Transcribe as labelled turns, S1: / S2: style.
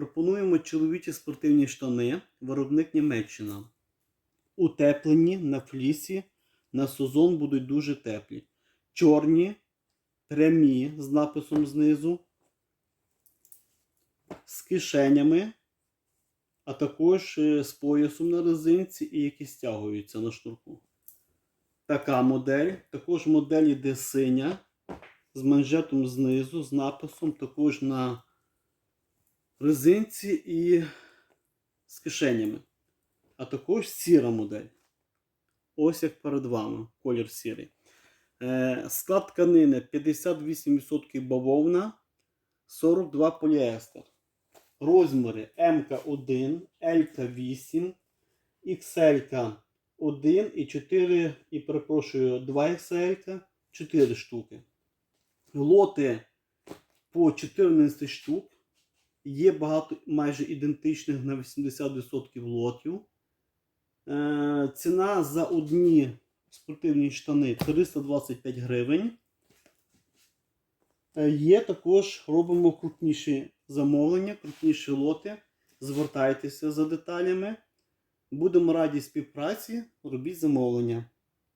S1: Пропонуємо чоловічі спортивні штани, виробник Німеччина. Утеплені на флісі, на сезон будуть дуже теплі. Чорні, прямі з написом знизу, з кишенями, а також е, з поясом на резинці і які стягуються на шнурку. Така модель. Також модель іде синя з манжетом знизу, з написом також на резинці і з кишенями. А також сіра модель. Ось як перед вами, колір сірий. Е, склад тканини 58% бавовна, 42 поліестер. Розміри МК1, ЛК8, XL 1 і 4, і перепрошую, 2 XL, 4 штуки. Лоти по 14 штук. Є багато майже ідентичних на 80% лотів. Е, ціна за одні спортивні штани 325 гривень. Е, Є також, робимо крупніші замовлення, крупніші лоти. Звертайтеся за деталями. Будемо раді співпраці. Робіть замовлення.